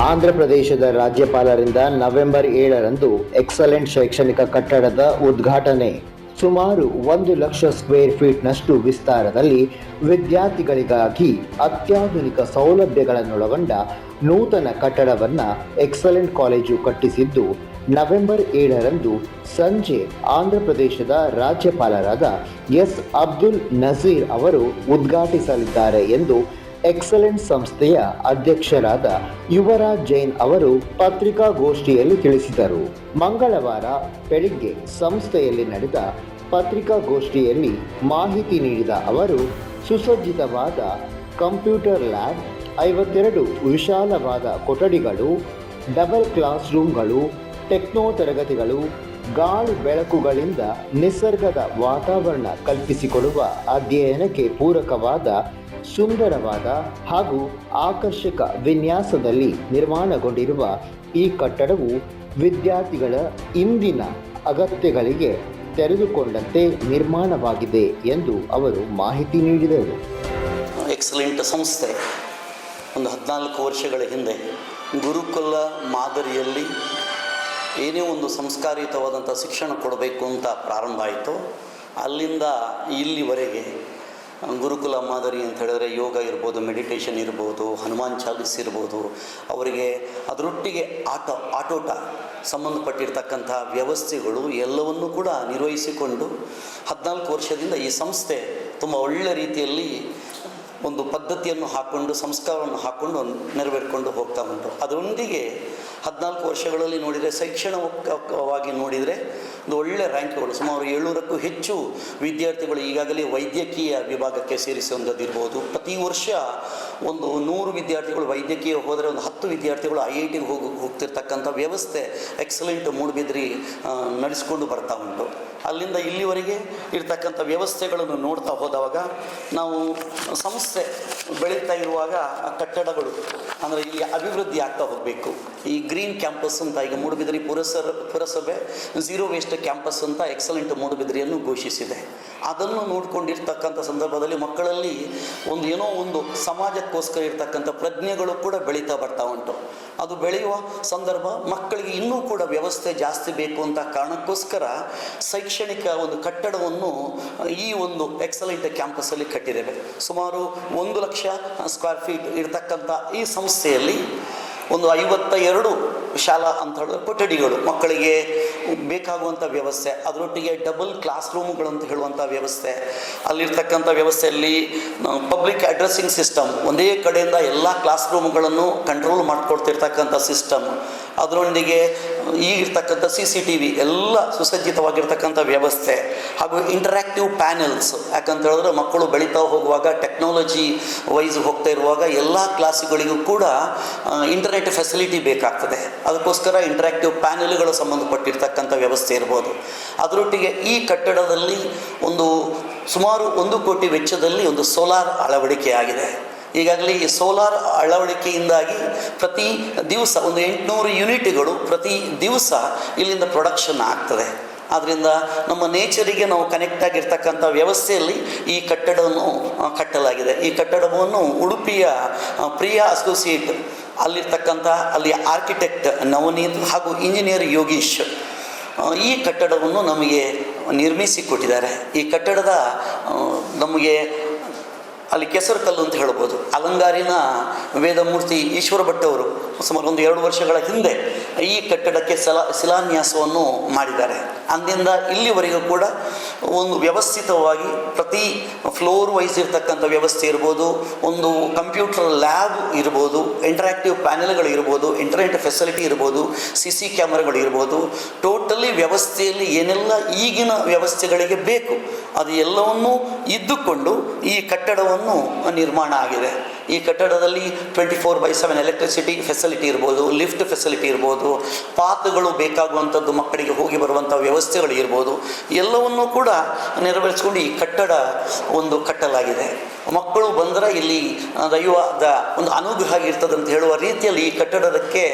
ಆಂಧ್ರಪ್ರದೇಶದ ರಾಜ್ಯಪಾಲರಿಂದ ನವೆಂಬರ್ ಏಳರಂದು ಎಕ್ಸಲೆಂಟ್ ಶೈಕ್ಷಣಿಕ ಕಟ್ಟಡದ ಉದ್ಘಾಟನೆ. ಸುಮಾರು ಒಂದು ಲಕ್ಷ ಸ್ಕ್ವೇರ್ ಫೀಟ್ನಷ್ಟು ವಿಸ್ತಾರದಲ್ಲಿ ವಿದ್ಯಾರ್ಥಿಗಳಿಗಾಗಿ ಅತ್ಯಾಧುನಿಕ ಸೌಲಭ್ಯಗಳನ್ನೊಳಗೊಂಡ ನೂತನ ಕಟ್ಟಡವನ್ನು ಎಕ್ಸಲೆಂಟ್ ಕಾಲೇಜು ಕಟ್ಟಿಸಿದ್ದು, ನವೆಂಬರ್ ಏಳರಂದು ಸಂಜೆ ಆಂಧ್ರಪ್ರದೇಶದ ರಾಜ್ಯಪಾಲರಾದ ಎಸ್ ಅಬ್ದುಲ್ ನಜೀರ್ ಅವರು ಉದ್ಘಾಟಿಸಲಿದ್ದಾರೆ ಎಂದು ಎಕ್ಸಲೆಂಟ್ ಸಂಸ್ಥೆಯ ಅಧ್ಯಕ್ಷರಾದ ಯುವರಾಜ್ ಜೈನ್ ಅವರು ಪತ್ರಿಕಾಗೋಷ್ಠಿಯಲ್ಲಿ ತಿಳಿಸಿದರು. ಮಂಗಳವಾರ ಬೆಳಿಗ್ಗೆ ಸಂಸ್ಥೆಯಲ್ಲಿ ನಡೆದ ಪತ್ರಿಕಾಗೋಷ್ಠಿಯಲ್ಲಿ ಮಾಹಿತಿ ನೀಡಿದ ಅವರು, ಸುಸಜ್ಜಿತವಾದ ಕಂಪ್ಯೂಟರ್ ಲ್ಯಾಬ್, ಐವತ್ತೆರಡು ವಿಶಾಲವಾದ ಕೊಠಡಿಗಳು, ಡಬಲ್ ಕ್ಲಾಸ್ ರೂಮ್ಗಳು, ಟೆಕ್ನೋ ತರಗತಿಗಳು ಗಾಳಿ ಬೆಳಕುಗಳಿಂದ ನಿಸರ್ಗದ ವಾತಾವರಣ ಕಲ್ಪಿಸಿಕೊಡುವ ಅಧ್ಯಯನಕ್ಕೆ ಪೂರಕವಾದ, ಸುಂದರವಾದ ಹಾಗೂ ಆಕರ್ಷಕ ವಿನ್ಯಾಸದಲ್ಲಿ ನಿರ್ಮಾಣಗೊಂಡಿರುವ ಈ ಕಟ್ಟಡವು ವಿದ್ಯಾರ್ಥಿಗಳ ಇಂದಿನ ಅಗತ್ಯಗಳಿಗೆ ತೆರೆದುಕೊಂಡಂತೆ ನಿರ್ಮಾಣವಾಗಿದೆ ಎಂದು ಅವರು ಮಾಹಿತಿ ನೀಡಿದರು. ಎಕ್ಸಲೆಂಟ್ ಸಂಸ್ಥೆ. ಒಂದು ಹದಿನಾಲ್ಕು ವರ್ಷಗಳ ಹಿಂದೆ ಗುರುಕುಲ ಮಾದರಿಯಲ್ಲಿ ಏನೇ ಒಂದು ಸಂಸ್ಕಾರಿತವಾದಂಥ ಶಿಕ್ಷಣ ಕೊಡಬೇಕು ಅಂತ ಪ್ರಾರಂಭ ಆಯಿತು. ಅಲ್ಲಿಂದ ಇಲ್ಲಿವರೆಗೆ, ಗುರುಕುಲ ಮಾದರಿ ಅಂತ ಹೇಳಿದ್ರೆ ಯೋಗ ಇರ್ಬೋದು, ಮೆಡಿಟೇಷನ್ ಇರ್ಬೋದು, ಹನುಮಾನ್ ಚಾಲಿಸ್ ಇರ್ಬೋದು, ಅವರಿಗೆ ಅದರೊಟ್ಟಿಗೆ ಆಟ, ಆಟೋಟ ಸಂಬಂಧಪಟ್ಟಿರ್ತಕ್ಕಂಥ ವ್ಯವಸ್ಥೆಗಳು ಎಲ್ಲವನ್ನೂ ಕೂಡ ನಿರ್ವಹಿಸಿಕೊಂಡು ಹದಿನಾಲ್ಕು ವರ್ಷದಿಂದ ಈ ಸಂಸ್ಥೆ ತುಂಬ ಒಳ್ಳೆ ರೀತಿಯಲ್ಲಿ ಒಂದು ಪದ್ಧತಿಯನ್ನು ಹಾಕ್ಕೊಂಡು ಸಂಸ್ಕಾರವನ್ನು ಹಾಕ್ಕೊಂಡು ನೆರವೇರಿಕೊಂಡು ಹೋಗ್ತಾ ಉಂಟು. ಅದರೊಂದಿಗೆ ಹದಿನಾಲ್ಕು ವರ್ಷಗಳಲ್ಲಿ ನೋಡಿದರೆ ಶೈಕ್ಷಣಿಕವಾಗಿ ನೋಡಿದರೆ ಒಂದು ಒಳ್ಳೆಯ ರ್ಯಾಂಕ್ಗಳು ಸುಮಾರು ಏಳ್ನೂರಕ್ಕೂ ಹೆಚ್ಚು ವಿದ್ಯಾರ್ಥಿಗಳು ಈಗಾಗಲೇ ವೈದ್ಯಕೀಯ ವಿಭಾಗಕ್ಕೆ ಸೇರಿಸುವಂಥದ್ದಿರ್ಬೋದು ಪ್ರತಿ ವರ್ಷ ಒಂದು ನೂರು ವಿದ್ಯಾರ್ಥಿಗಳು ವೈದ್ಯಕೀಯ ಹೋದರೆ ಒಂದು ಹತ್ತು ವಿದ್ಯಾರ್ಥಿಗಳು ಐ ಐ ಟಿಗೆ ಹೋಗಿ, ಹೋಗ್ತಿರ್ತಕ್ಕಂಥ ವ್ಯವಸ್ಥೆ ಎಕ್ಸಲೆಂಟ್ ಮೂಡುಬಿದ್ರಿ ನಡೆಸಿಕೊಂಡು ಬರ್ತಾ ಉಂಟು. ಅಲ್ಲಿಂದ ಇಲ್ಲಿವರೆಗೆ ಇರ್ತಕ್ಕಂಥ ವ್ಯವಸ್ಥೆಗಳನ್ನು ನೋಡ್ತಾ ಹೋದವಾಗ ನಾವು ಸಂಸ್ಥೆ ಬೆಳೀತಾ ಇರುವಾಗ ಕಟ್ಟಡಗಳು ಅಂದರೆ ಇಲ್ಲಿ ಅಭಿವೃದ್ಧಿ ಆಗ್ತಾ ಹೋಗಬೇಕು. ಈ ಗ್ರೀನ್ ಕ್ಯಾಂಪಸ್ ಅಂತ ಈಗ ಮೂಡುಬಿದಿರೆ ಪುರಸರ ಪುರಸಭೆ ಝೀರೋ ವೇಸ್ಟ್ ಕ್ಯಾಂಪಸ್ ಅಂತ ಎಕ್ಸಲೆಂಟ್ ಮೂಡುಬಿದಿರೆಯನ್ನು ಘೋಷಿಸಿದೆ. ಅದನ್ನು ನೋಡಿಕೊಂಡಿರ್ತಕ್ಕಂಥ ಸಂದರ್ಭದಲ್ಲಿ ಮಕ್ಕಳಲ್ಲಿ ಒಂದು ಏನೋ ಒಂದು ಸಮಾಜಕ್ಕೋಸ್ಕರ ಇರ್ತಕ್ಕಂಥ ಪ್ರಜ್ಞೆಗಳು ಕೂಡ ಬೆಳೀತಾ ಬರ್ತಾ ಉಂಟು. ಅದು ಬೆಳೆಯುವ ಸಂದರ್ಭ ಮಕ್ಕಳಿಗೆ ಇನ್ನೂ ಕೂಡ ವ್ಯವಸ್ಥೆ ಜಾಸ್ತಿ ಬೇಕು ಅಂತ ಕಾರಣಕ್ಕೋಸ್ಕರ ಶೈಕ್ಷಣಿಕ ಒಂದು ಕಟ್ಟಡವನ್ನು ಈ ಒಂದು ಎಕ್ಸಲೆಂಟ್ ಕ್ಯಾಂಪಸ್ಸಲ್ಲಿ ಕಟ್ಟಿದ್ದೇವೆ. ಸುಮಾರು ಒಂದು ಲಕ್ಷ ಸ್ಕ್ವೇರ್ ಫೀಟ್ ಇರತಕ್ಕಂಥ ಈ ಸಂಸ್ಥೆಯಲ್ಲಿ ಒಂದು ಐವತ್ತ ಎರಡು ಶಾಲಾ ಅಂತ ಹೇಳಿದ್ರೆ ಕೊಠಡಿಗಳು. ಮಕ್ಕಳಿಗೆ ಬೇಕಾಗುವಂಥ ವ್ಯವಸ್ಥೆ, ಅದರೊಟ್ಟಿಗೆ ಡಬಲ್ ಕ್ಲಾಸ್ ರೂಮ್ಗಳು ಅಂತ ಹೇಳುವಂಥ ವ್ಯವಸ್ಥೆ. ಅಲ್ಲಿರ್ತಕ್ಕಂಥ ವ್ಯವಸ್ಥೆಯಲ್ಲಿ ಪಬ್ಲಿಕ್ ಅಡ್ರೆಸ್ಸಿಂಗ್ ಸಿಸ್ಟಮ್ ಒಂದೇ ಕಡೆಯಿಂದ ಎಲ್ಲ ಕ್ಲಾಸ್ ರೂಮ್ಗಳನ್ನು ಕಂಟ್ರೋಲ್ ಮಾಡ್ಕೊಳ್ತಿರ್ತಕ್ಕಂಥ ಸಿಸ್ಟಮ್ ಅದರೊಂದಿಗೆ ಈಗಿರ್ತಕ್ಕಂಥ ಸಿ ಸಿ ಟಿ ವಿ ಎಲ್ಲ ಸುಸಜ್ಜಿತವಾಗಿರ್ತಕ್ಕಂಥ ವ್ಯವಸ್ಥೆ ಹಾಗೂ ಇಂಟರಾಕ್ಟಿವ್ ಪ್ಯಾನೆಲ್ಸ್ ಯಾಕಂತ ಹೇಳಿದ್ರೆ ಮಕ್ಕಳು ಬೆಳೀತಾ ಹೋಗುವಾಗ ಟೆಕ್ನಾಲಜಿ ವೈಸ್ ಹೋಗ್ತಾ ಇರುವಾಗ ಎಲ್ಲ ಕ್ಲಾಸುಗಳಿಗೂ ಕೂಡ ಇಂಟರ್ನೆಟ್ ಫೆಸಿಲಿಟಿ ಬೇಕಾಗ್ತದೆ. ಅದಕ್ಕೋಸ್ಕರ ಇಂಟರಾಕ್ಟಿವ್ ಪ್ಯಾನೆಲ್ಗಳು ಸಂಬಂಧಪಟ್ಟಿರ್ತಕ್ಕಂಥ ವ್ಯವಸ್ಥೆ ಇರ್ಬೋದು. ಅದರೊಟ್ಟಿಗೆ ಈ ಕಟ್ಟಡದಲ್ಲಿ ಒಂದು ಸುಮಾರು ಒಂದು ಕೋಟಿ ವೆಚ್ಚದಲ್ಲಿ ಒಂದು ಸೋಲಾರ್ ಅಳವಡಿಕೆ ಆಗಿದೆ ಈಗಾಗಲೇ ಈ ಸೋಲಾರ್ ಅಳವಡಿಕೆಯಿಂದಾಗಿ ಪ್ರತಿ ದಿವಸ ಒಂದು ಎಂಟುನೂರು ಯೂನಿಟ್ಗಳು ಪ್ರತಿ ದಿವಸ ಇಲ್ಲಿಂದ ಪ್ರೊಡಕ್ಷನ್ ಆಗ್ತದೆ. ಆದ್ದರಿಂದ ನಮ್ಮ ನೇಚರಿಗೆ ನಾವು ಕನೆಕ್ಟ್ ಆಗಿರ್ತಕ್ಕಂಥ ವ್ಯವಸ್ಥೆಯಲ್ಲಿ ಈ ಕಟ್ಟಡವನ್ನು ಕಟ್ಟಲಾಗಿದೆ. ಈ ಕಟ್ಟಡವನ್ನು ಉಡುಪಿಯ ಪ್ರಿಯ ಪ್ರಿಯಾ ಅಸೋಸಿಯೇಟ್ ಅಲ್ಲಿರ್ತಕ್ಕಂಥ, ಅಲ್ಲಿ ಆರ್ಕಿಟೆಕ್ಟ್ ನವನೀತ್ ಹಾಗೂ ಇಂಜಿನಿಯರ್ ಯೋಗೀಶ್ ಈ ಕಟ್ಟಡವನ್ನು ನಮಗೆ ನಿರ್ಮಿಸಿ ಕೊಟ್ಟಿದ್ದಾರೆ. ಈ ಕಟ್ಟಡದ ನಮಗೆ ಅಲ್ಲಿ ಕೆಸರು ಕಲ್ಲು ಅಂತ ಹೇಳ್ಬೋದು. ಅಲಂಗಾರಿನ ವೇದಮೂರ್ತಿ ಈಶ್ವರ ಭಟ್ ಅವರು ಸುಮಾರು ಒಂದು ಎರಡು ವರ್ಷಗಳ ಹಿಂದೆ ಈ ಕಟ್ಟಡಕ್ಕೆ ಸಲಾ, ಶಿಲಾನ್ಯಾಸವನ್ನು ಮಾಡಿದ್ದಾರೆ. ಅಂದಿಂದ ಇಲ್ಲಿವರೆಗೂ ಕೂಡ ಒಂದು ವ್ಯವಸ್ಥಿತವಾಗಿ ಪ್ರತಿ ಫ್ಲೋರ್ ವೈಸ್ ಇರತಕ್ಕಂಥ ವ್ಯವಸ್ಥೆ ಇರ್ಬೋದು, ಒಂದು ಕಂಪ್ಯೂಟರ್ ಲ್ಯಾಬ್ ಇರ್ಬೋದು ಇಂಟರಾಕ್ಟಿವ್ ಪ್ಯಾನೆಲ್ಗಳು ಇರ್ಬೋದು ಇಂಟರ್ನೆಟ್ ಫೆಸಿಲಿಟಿ ಇರ್ಬೋದು ಸಿ ಸಿ ಕ್ಯಾಮರಾಗಳು ಇರ್ಬೋದು ಟೋಟಲಿ ವ್ಯವಸ್ಥೆಯಲ್ಲಿ ಏನೆಲ್ಲ ಈಗಿನ ವ್ಯವಸ್ಥೆಗಳಿಗೆ ಬೇಕು, ಅದು ಎಲ್ಲವನ್ನೂ ಇದ್ದುಕೊಂಡು ಈ ಕಟ್ಟಡವನ್ನು ನಿರ್ಮಾಣ ಆಗಿದೆ. ಈ ಕಟ್ಟಡದಲ್ಲಿ twenty four by seven electricity facility ಇರ್ಬೋದು ಲಿಫ್ಟ್ ಫೆಸಿಲಿಟಿ ಇರ್ಬೋದು ಪಾತ್ಗಳು ಬೇಕಾಗುವಂಥದ್ದು, ಮಕ್ಕಳಿಗೆ ಹೋಗಿ ಬರುವಂಥ ವ್ಯವಸ್ಥೆಗಳು ಇರ್ಬೋದು, ಎಲ್ಲವನ್ನೂ ಕೂಡ ನೆರವೇರಿಸ್ಕೊಂಡು ಈ ಕಟ್ಟಡ ಒಂದು ಕಟ್ಟಲಾಗಿದೆ. ಮಕ್ಕಳು ಬಂದರೆ ಇಲ್ಲಿ ದೈವದ ಒಂದು ಅನುಗ್ರಹ ಇರ್ತದೆ ಅಂತ ಹೇಳುವ ರೀತಿಯಲ್ಲಿ ಈ ಕಟ್ಟಡಕ್ಕೆ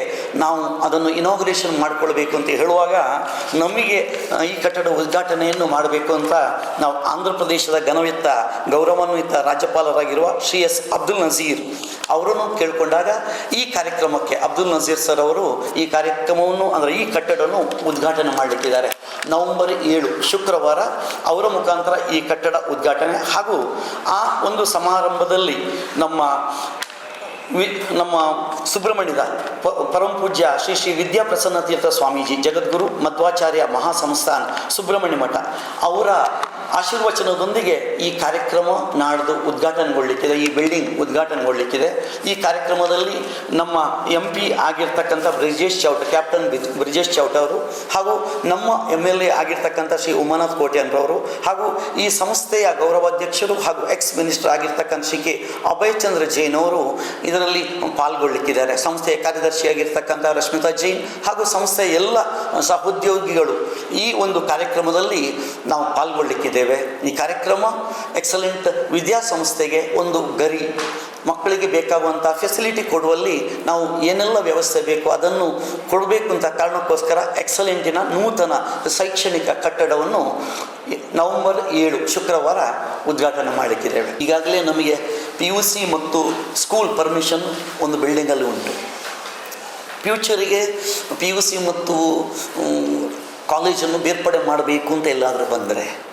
ನಾವು ಅದನ್ನು ಇನಾಗ್ರೇಷನ್ ಮಾಡಿಕೊಳ್ಬೇಕು ಅಂತ ಹೇಳುವಾಗ ನಮಗೆ ಈ ಕಟ್ಟಡ ಉದ್ಘಾಟನೆಯನ್ನು ಮಾಡಬೇಕು ಅಂತ ನಾವು ಆಂಧ್ರ ಪ್ರದೇಶದ ಘನವಿತ್ತ ಗೌರವಾನ್ವಿತ ರಾಜ್ಯಪಾಲರಾಗಿರುವ ಶ್ರೀ ಎಸ್ ಅಬ್ದುಲ್ ನಜೀರ್ ನಜೀರ್. ಅವರನ್ನು ಕೇಳಿಕೊಂಡಾಗ ಈ ಕಾರ್ಯಕ್ರಮಕ್ಕೆ ಅಬ್ದುಲ್ ನಜೀರ್ ಸರ್ ಅವರು ಈ ಕಾರ್ಯಕ್ರಮವನ್ನು, ಅಂದರೆ ಈ ಕಟ್ಟಡವನ್ನು ಉದ್ಘಾಟನೆ ಮಾಡಲಿಕ್ಕಿದ್ದಾರೆ. ನವೆಂಬರ್ ಏಳು, ಶುಕ್ರವಾರ ಅವರ ಮುಖಾಂತರ ಈ ಕಟ್ಟಡ ಉದ್ಘಾಟನೆ. ಹಾಗೂ ಆ ಒಂದು ಸಮಾರಂಭದಲ್ಲಿ ನಮ್ಮ ವಿ, ನಮ್ಮ ಸುಬ್ರಹ್ಮಣ್ಯದ ಪರಮ ಪೂಜ್ಯ ಶ್ರೀ ಶ್ರೀ ವಿದ್ಯಾಪ್ರಸನ್ನ ತೀರ್ಥ ಸ್ವಾಮೀಜಿ ಜಗದ್ಗುರು ಮಧ್ವಾಚಾರ್ಯ ಮಹಾಸಂಸ್ಥಾನ ಸುಬ್ರಹ್ಮಣ್ಯ ಮಠ ಅವರ ಆಶೀರ್ವಚನದೊಂದಿಗೆ ಈ ಕಾರ್ಯಕ್ರಮ ನಾಡ್ದು ಉದ್ಘಾಟನೆಗೊಳ್ಳಿಕ್ಕಿದೆ, ಈ ಬಿಲ್ಡಿಂಗ್ ಉದ್ಘಾಟನೆಗೊಳ್ಳಿಕ್ಕಿದೆ. ಈ ಕಾರ್ಯಕ್ರಮದಲ್ಲಿ ನಮ್ಮ ಎಂ ಪಿ ಆಗಿರ್ತಕ್ಕಂಥ ಬ್ರಿಜೇಶ್ ಚೌಟ ಕ್ಯಾಪ್ಟನ್ ಬ್ರಿಜೇಶ್ ಚೌಟ ಅವರು ಹಾಗೂ ನಮ್ಮ ಎಂ ಎಲ್ ಎ ಆಗಿರ್ತಕ್ಕಂಥ ಶ್ರೀ ಉಮಾನಾಥ್ ಕೋಟ್ಯಾನ್ರವರು ಹಾಗೂ ಈ ಸಂಸ್ಥೆಯ ಗೌರವಾಧ್ಯಕ್ಷರು ಹಾಗೂ ಎಕ್ಸ್ ಮಿನಿಸ್ಟರ್ ಆಗಿರ್ತಕ್ಕಂಥ ಶ್ರೀ ಕೆ. ಅಭಯ್ ಚಂದ್ರ ಜೈನ್ ಅವರು ಇದರಲ್ಲಿ ಪಾಲ್ಗೊಳ್ಳಿಕ್ಕಿದ್ದಾರೆ. ಸಂಸ್ಥೆಯ ಕಾರ್ಯದರ್ಶಿಯಾಗಿರ್ತಕ್ಕಂಥ ರಶ್ಮಿತಾ ಜೈನ್ ಹಾಗೂ ಸಂಸ್ಥೆಯ ಎಲ್ಲ ಸಹೋದ್ಯೋಗಿಗಳು ಈ ಒಂದು ಕಾರ್ಯಕ್ರಮದಲ್ಲಿ ನಾವು ಪಾಲ್ಗೊಳ್ಳಿಕ್ಕಿದ್ದೇವೆ ಈ ಕಾರ್ಯಕ್ರಮ ಎಕ್ಸಲೆಂಟ್ ವಿದ್ಯಾಸಂಸ್ಥೆಗೆ ಒಂದು ಗರಿ. ಮಕ್ಕಳಿಗೆ ಬೇಕಾಗುವಂಥ ಫೆಸಿಲಿಟಿ ಕೊಡುವಲ್ಲಿ ನಾವು ಏನೆಲ್ಲ ವ್ಯವಸ್ಥೆ ಬೇಕು ಅದನ್ನು ಕೊಡಬೇಕು ಅಂತ ಕಾರಣಕ್ಕೋಸ್ಕರ ಎಕ್ಸಲೆಂಟಿನ ನೂತನ ಶೈಕ್ಷಣಿಕ ಕಟ್ಟಡವನ್ನು ನವೆಂಬರ್ ಏಳು ಶುಕ್ರವಾರ ಉದ್ಘಾಟನೆ ಮಾಡಲಿಕ್ಕಿದ್ದೇವೆ ಈಗಾಗಲೇ ನಮಗೆ ಪಿ ಯು ಸಿ ಮತ್ತು ಸ್ಕೂಲ್ ಪರ್ಮಿಷನ್ ಒಂದು ಬಿಲ್ಡಿಂಗಲ್ಲಿ ಉಂಟು. ಫ್ಯೂಚರಿಗೆ ಪಿ ಯು ಸಿ ಮತ್ತು ಕಾಲೇಜನ್ನು ಬೇರ್ಪಡೆ ಮಾಡಬೇಕು ಅಂತ ಎಲ್ಲಾದರೂ ಬಂದರೆ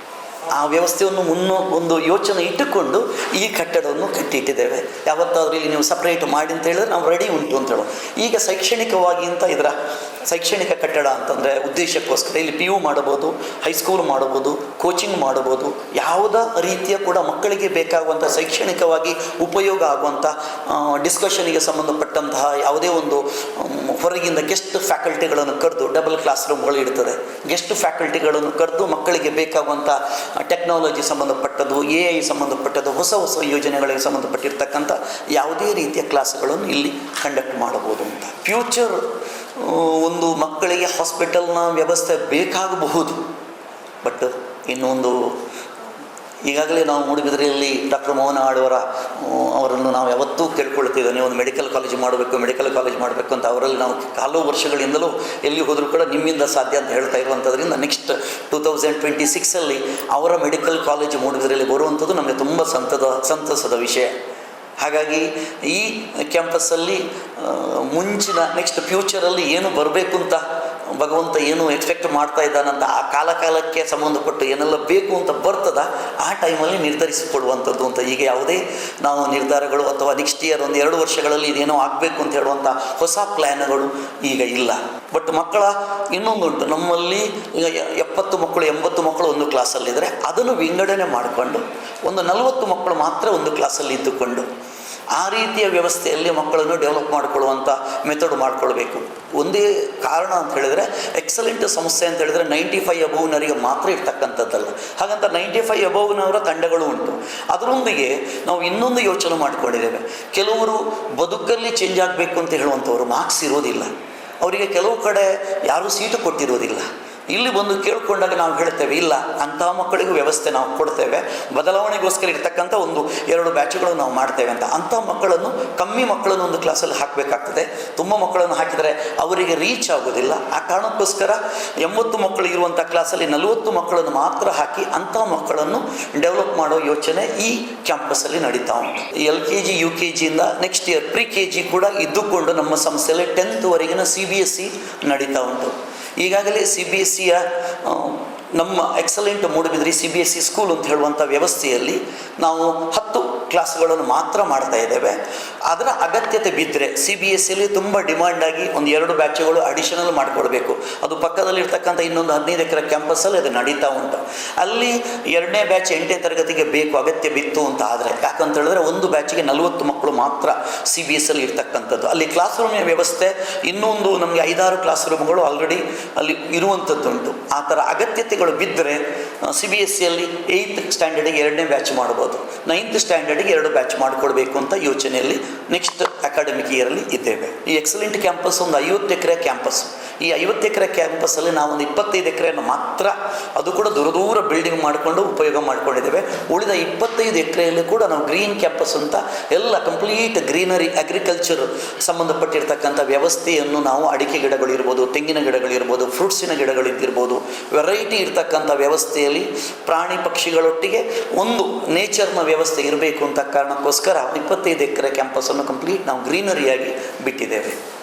ಆ ವ್ಯವಸ್ಥೆಯನ್ನು ಮುನ್ನೋ ಒಂದು ಯೋಚನೆ ಇಟ್ಟುಕೊಂಡು ಈ ಕಟ್ಟಡವನ್ನು ಕಟ್ಟಿಟ್ಟಿದ್ದೇವೆ. ಯಾವತ್ತಾದರೂ ಇಲ್ಲಿ ನೀವು ಸಪ್ರೇಟ್ ಮಾಡಿ ಅಂತ ಹೇಳಿದ್ರೆ ನಾವು ರೆಡಿ ಉಂಟು ಅಂತ ಹೇಳೋ ಈಗ ಶೈಕ್ಷಣಿಕವಾಗಿ ಅಂತ ಇದರ ಶೈಕ್ಷಣಿಕ ಕಟ್ಟಡ ಅಂತಂದರೆ ಉದ್ದೇಶಕ್ಕೋಸ್ಕರ ಇಲ್ಲಿ ಪಿ ಯು ಮಾಡಬಹುದು ಹೈಸ್ಕೂಲ್ ಮಾಡಬಹುದು ಕೋಚಿಂಗ್ ಮಾಡಬಹುದು ಯಾವುದೇ ರೀತಿಯ ಕೂಡ ಮಕ್ಕಳಿಗೆ ಬೇಕಾಗುವಂಥ ಶೈಕ್ಷಣಿಕವಾಗಿ ಉಪಯೋಗ ಆಗುವಂಥ ಡಿಸ್ಕಷನಿಗೆ ಸಂಬಂಧಪಟ್ಟಂತಹ ಯಾವುದೇ ಒಂದು ಹೊರಗಿಂದ ಗೆಸ್ಟ್ ಫ್ಯಾಕಲ್ಟಿಗಳನ್ನು ಕರೆದು ಡಬಲ್ ಕ್ಲಾಸ್ ರೂಮ್ಗಳು ಇರ್ತದೆ ಗೆಸ್ಟ್ ಫ್ಯಾಕಲ್ಟಿಗಳನ್ನು ಕರೆದು ಮಕ್ಕಳಿಗೆ ಬೇಕಾಗುವಂಥ ಟೆಕ್ನಾಲಜಿ ಸಂಬಂಧಪಟ್ಟದ್ದು ಎ ಐ ಸಂಬಂಧಪಟ್ಟದ್ದು, ಹೊಸ ಹೊಸ ಯೋಜನೆಗಳಿಗೆ ಸಂಬಂಧಪಟ್ಟಿರ್ತಕ್ಕಂಥ ಯಾವುದೇ ರೀತಿಯ ಕ್ಲಾಸ್ಗಳನ್ನು ಇಲ್ಲಿ ಕಂಡಕ್ಟ್ ಮಾಡಬಹುದು ಅಂತ. ಫ್ಯೂಚರ್ ಒಂದು ಮಕ್ಕಳಿಗೆ ಹಾಸ್ಪಿಟಲ್ನ ವ್ಯವಸ್ಥೆ ಬೇಕಾಗಬಹುದು. ಬಟ್ ಇನ್ನೊಂದು ಈಗಾಗಲೇ ನಾವು ಮೂಡುಬಿದಿರೆಯಲ್ಲಿ ಡಾಕ್ಟರ್ ಮೋಹನ ಆಳ್ವರ ಅವರನ್ನು ನಾವು ಯಾವತ್ತೂ ಕೇಳ್ಕೊಳ್ತಿದ್ದೇವೆ ನೀವು ಒಂದು ಮೆಡಿಕಲ್ ಕಾಲೇಜ್ ಮಾಡಬೇಕು, ಮೆಡಿಕಲ್ ಕಾಲೇಜ್ ಮಾಡಬೇಕು ಅಂತ ಅವರಲ್ಲಿ ನಾವು ಹಲವು ವರ್ಷಗಳಿಂದಲೂ ಎಲ್ಲಿ ಹೋದರೂ ಕೂಡ ನಿಮ್ಮಿಂದ ಸಾಧ್ಯ ಅಂತ ಹೇಳ್ತಾ ಇರುವಂಥದ್ರಿಂದ ನೆಕ್ಸ್ಟ್ ಟೂ ತೌಸಂಡ್ ಟ್ವೆಂಟಿ ಸಿಕ್ಸಲ್ಲಿ ಅವರ ಮೆಡಿಕಲ್ ಕಾಲೇಜ್ ಮೂಡುಬಿದಿರೆಯಲ್ಲಿ ಬರುವಂಥದ್ದು ನಮಗೆ ತುಂಬ ಸಂತದ, ಸಂತಸದ ವಿಷಯ. ಹಾಗಾಗಿ ಈ ಕ್ಯಾಂಪಸ್ಸಲ್ಲಿ ಮುಂಚಿನ ನೆಕ್ಸ್ಟ್ ಫ್ಯೂಚರಲ್ಲಿ ಏನು ಬರಬೇಕು ಅಂತ ಭಗವಂತ ಏನು ಎಕ್ಸ್ಪೆಕ್ಟ್ ಮಾಡ್ತಾ ಇದ್ದಾನಂತ ಆ ಕಾಲ ಕಾಲಕ್ಕೆ ಸಂಬಂಧಪಟ್ಟು ಏನೆಲ್ಲ ಬೇಕು ಅಂತ ಬರ್ತದ, ಆ ಟೈಮಲ್ಲಿ ನಿರ್ಧರಿಸಿಕೊಡುವಂಥದ್ದು ಅಂತ. ಈಗ ಯಾವುದೇ ನಾವು ನಿರ್ಧಾರಗಳು ಅಥವಾ ನೆಕ್ಸ್ಟ್ ಇಯರ್ ಒಂದು ಎರಡು ವರ್ಷಗಳಲ್ಲಿ ಇದೇನೋ ಆಗಬೇಕು ಅಂತ ಹೇಳುವಂಥ ಹೊಸ ಪ್ಲ್ಯಾನ್ಗಳು ಈಗ ಇಲ್ಲ. ಬಟ್ ಮಕ್ಕಳ ಇನ್ನೊಂದುಂಟು ನಮ್ಮಲ್ಲಿ ಈಗ ಎಪ್ಪತ್ತು ಮಕ್ಕಳು, ಎಂಬತ್ತು ಮಕ್ಕಳು ಒಂದು ಕ್ಲಾಸಲ್ಲಿದ್ದರೆ ಅದನ್ನು ವಿಂಗಡಣೆ ಮಾಡಿಕೊಂಡು ಒಂದು ನಲವತ್ತು ಮಕ್ಕಳು ಮಾತ್ರ ಒಂದು ಕ್ಲಾಸಲ್ಲಿ ಇದ್ದುಕೊಂಡು ಆ ರೀತಿಯ ವ್ಯವಸ್ಥೆಯಲ್ಲಿ ಮಕ್ಕಳನ್ನು ಡೆವಲಪ್ ಮಾಡಿಕೊಳ್ಳುವಂಥ ಮೆಥಡ್ ಮಾಡಿಕೊಳ್ಬೇಕು. ಒಂದೇ ಕಾರಣ ಅಂತ ಹೇಳಿದರೆ ಎಕ್ಸಲೆಂಟ್ ಸಮಸ್ಯೆ ಅಂತ ಹೇಳಿದರೆ ನೈಂಟಿ ಫೈವ್ ಅಬೌವ್ನರಿಗೆ ಮಾತ್ರ ಇರ್ತಕ್ಕಂಥದ್ದಲ್ಲ. ಹಾಗಂತ ನೈಂಟಿ ಫೈವ್ ಅಬೌವ್ನವರ ತಂಡಗಳು ಉಂಟು. ಅದರೊಂದಿಗೆ ನಾವು ಇನ್ನೊಂದು ಯೋಚನೆ ಮಾಡಿಕೊಂಡಿದ್ದೇವೆ. ಕೆಲವರು ಬದುಕಲ್ಲಿ ಚೇಂಜ್ ಆಗಬೇಕು ಅಂತ ಹೇಳುವಂಥವ್ರು ಮಾರ್ಕ್ಸ್ ಇರೋದಿಲ್ಲ. ಅವರಿಗೆ ಕೆಲವು ಕಡೆ ಯಾರೂ ಸೀಟು ಕೊಟ್ಟಿರೋದಿಲ್ಲ. ಇಲ್ಲಿ ಬಂದು ಕೇಳಿಕೊಂಡಾಗ ನಾವು ಹೇಳ್ತೇವೆ, ಇಲ್ಲ ಅಂತಹ ಮಕ್ಕಳಿಗೂ ವ್ಯವಸ್ಥೆ ನಾವು ಕೊಡ್ತೇವೆ. ಬದಲಾವಣೆಗೋಸ್ಕರ ಇರ್ತಕ್ಕಂಥ ಒಂದು ಎರಡು ಬ್ಯಾಚುಗಳು ನಾವು ಮಾಡ್ತೇವೆ ಅಂತ. ಅಂಥ ಮಕ್ಕಳನ್ನು, ಕಮ್ಮಿ ಮಕ್ಕಳನ್ನು ಒಂದು ಕ್ಲಾಸಲ್ಲಿ ಹಾಕಬೇಕಾಗ್ತದೆ. ತುಂಬ ಮಕ್ಕಳನ್ನು ಹಾಕಿದರೆ ಅವರಿಗೆ ರೀಚ್ ಆಗೋದಿಲ್ಲ. ಆ ಕಾರಣಕ್ಕೋಸ್ಕರ ಎಂಬತ್ತು ಮಕ್ಕಳು ಇರುವಂಥ ಕ್ಲಾಸಲ್ಲಿ ನಲವತ್ತು ಮಕ್ಕಳನ್ನು ಮಾತ್ರ ಹಾಕಿ ಅಂಥ ಮಕ್ಕಳನ್ನು ಡೆವಲಪ್ ಮಾಡೋ ಯೋಚನೆ ಈ ಕ್ಯಾಂಪಸಲ್ಲಿ ನಡೀತಾ ಉಂಟು. L K G, U K ಜಿಯಿಂದ next year pre K G ಕೂಡ ಇದ್ದುಕೊಂಡು ನಮ್ಮ ಸಂಸ್ಥೆಯಲ್ಲಿ ಟೆಂತ್ವರೆಗಿನ ಸಿ ಬಿ ಎಸ್ ಸಿ ನಡೀತಾ ಉಂಟು. ಈಗಾಗಲೇ ಸಿ ಬಿ ಎಸ್ ಸಿಯ ನಮ್ಮ excellent Moodbidri C B S C school ಅಂತ ಹೇಳುವಂಥ ವ್ಯವಸ್ಥೆಯಲ್ಲಿ ನಾವು ಹತ್ತು ಕ್ಲಾಸ್ಗಳನ್ನು ಮಾತ್ರ ಮಾಡ್ತಾ ಇದ್ದೇವೆ. ಅದರ ಅಗತ್ಯತೆ ಬಿದ್ದರೆ ಸಿ ಬಿ ಎಸ್ ಸಿಲಿ ತುಂಬ ಡಿಮಾಂಡಾಗಿ ಒಂದು ಎರಡು ಬ್ಯಾಚುಗಳು ಅಡಿಷನಲ್ ಮಾಡಿಕೊಳ್ಬೇಕು ಅದು ಪಕ್ಕದಲ್ಲಿರ್ತಕ್ಕಂಥ ಇನ್ನೊಂದು ಹದಿನೈದು ಎಕರೆ ಕ್ಯಾಂಪಸ್ಸಲ್ಲಿ ಅದು ನಡೀತಾ ಉಂಟು. ಅಲ್ಲಿ ಎರಡನೇ ಬ್ಯಾಚ್ ಎಂಟನೇ ತರಗತಿಗೆ ಬೇಕು, ಅಗತ್ಯ ಬಿತ್ತು ಅಂತ ಆದರೆ, ಯಾಕಂತ ಹೇಳಿದ್ರೆ ಒಂದು ಬ್ಯಾಚಿಗೆ ನಲವತ್ತು ಮಕ್ಕಳು ಮಾತ್ರ ಸಿ ಬಿ ಎಸ್ ಅಲ್ಲಿ ಇರ್ತಕ್ಕಂಥದ್ದು. ಅಲ್ಲಿ ಕ್ಲಾಸ್ ರೂಮಿನ ವ್ಯವಸ್ಥೆ, ಇನ್ನೊಂದು ನಮಗೆ ಐದಾರು ಕ್ಲಾಸ್ ರೂಮ್ಗಳು ಆಲ್ರೆಡಿ ಅಲ್ಲಿ ಇರುವಂಥದ್ದುಂಟು. ಆ ಥರ ಅಗತ್ಯತೆಗಳು ಬಿದ್ದರೆ ಸಿ ಬಿ ಎಸ್ ಸಿಯಲ್ಲಿ ಏಯ್ತ್ ಸ್ಟ್ಯಾಂಡರ್ಡಿಗೆ ಎರಡನೇ ಬ್ಯಾಚ್ ಮಾಡ್ಬೋದು. ನೈನ್ತ್ ಸ್ಟ್ಯಾಂಡರ್ಡಿಗೆ ಎರಡು ಬ್ಯಾಚ್ ಮಾಡಿಕೊಡ್ಬೇಕು ಅಂತ ಯೋಚನೆಯಲ್ಲಿ ನೆಕ್ಸ್ಟ್ ಅಕಾಡೆಮಿಕ್ ಇಯರಲ್ಲಿ ಇದ್ದೇವೆ. ಈ ಎಕ್ಸಲೆಂಟ್ ಕ್ಯಾಂಪಸ್ ಒಂದು ಐವತ್ತು ಎಕರೆ ಕ್ಯಾಂಪಸ್ ಈ ಐವತ್ತು ಎಕರೆ ಕ್ಯಾಂಪಸ್ಸಲ್ಲಿ ನಾವು ಒಂದು ಇಪ್ಪತ್ತೈದು ಎಕರೆಯನ್ನು ಮಾತ್ರ ಅದು ಕೂಡ ದೂರ ದೂರ ಬಿಲ್ಡಿಂಗ್ ಮಾಡಿಕೊಂಡು ಉಪಯೋಗ ಮಾಡ್ಕೊಂಡಿದ್ದೇವೆ. ಉಳಿದ ಇಪ್ಪತ್ತೈದು ಎಕರೆಯಲ್ಲಿ ಕೂಡ ನಾವು ಗ್ರೀನ್ ಕ್ಯಾಂಪಸ್ ಅಂತ ಎಲ್ಲ ಕಂಪ್ಲೀಟ್ ಗ್ರೀನರಿ ಅಗ್ರಿಕಲ್ಚರ್ ಸಂಬಂಧಪಟ್ಟಿರ್ತಕ್ಕಂಥ ವ್ಯವಸ್ಥೆಯನ್ನು ನಾವು ಅಡಿಕೆ ಗಿಡಗಳಿರ್ಬೋದು ತೆಂಗಿನ ಗಿಡಗಳಿರ್ಬೋದು ಫ್ರೂಟ್ಸಿನ ಗಿಡಗಳಿದ್ದಿರ್ಬೋದು ವೆರೈಟಿ ಇರ್ತಕ್ಕಂಥ ವ್ಯವಸ್ಥೆಯಲ್ಲಿ ಪ್ರಾಣಿ ಪಕ್ಷಿಗಳೊಟ್ಟಿಗೆ ಒಂದು ನೇಚರ್ನ ವ್ಯವಸ್ಥೆ ಇರಬೇಕು ಅಂತ ಕಾರಣಕ್ಕೋಸ್ಕರ ಇಪ್ಪತ್ತೈದು ಎಕರೆ ಕ್ಯಾಂಪಸನ್ನು ಕಂಪ್ಲೀಟ್ ನಾವು ಗ್ರೀನರಿಯಾಗಿ ಬಿಟ್ಟಿದ್ದೇವೆ.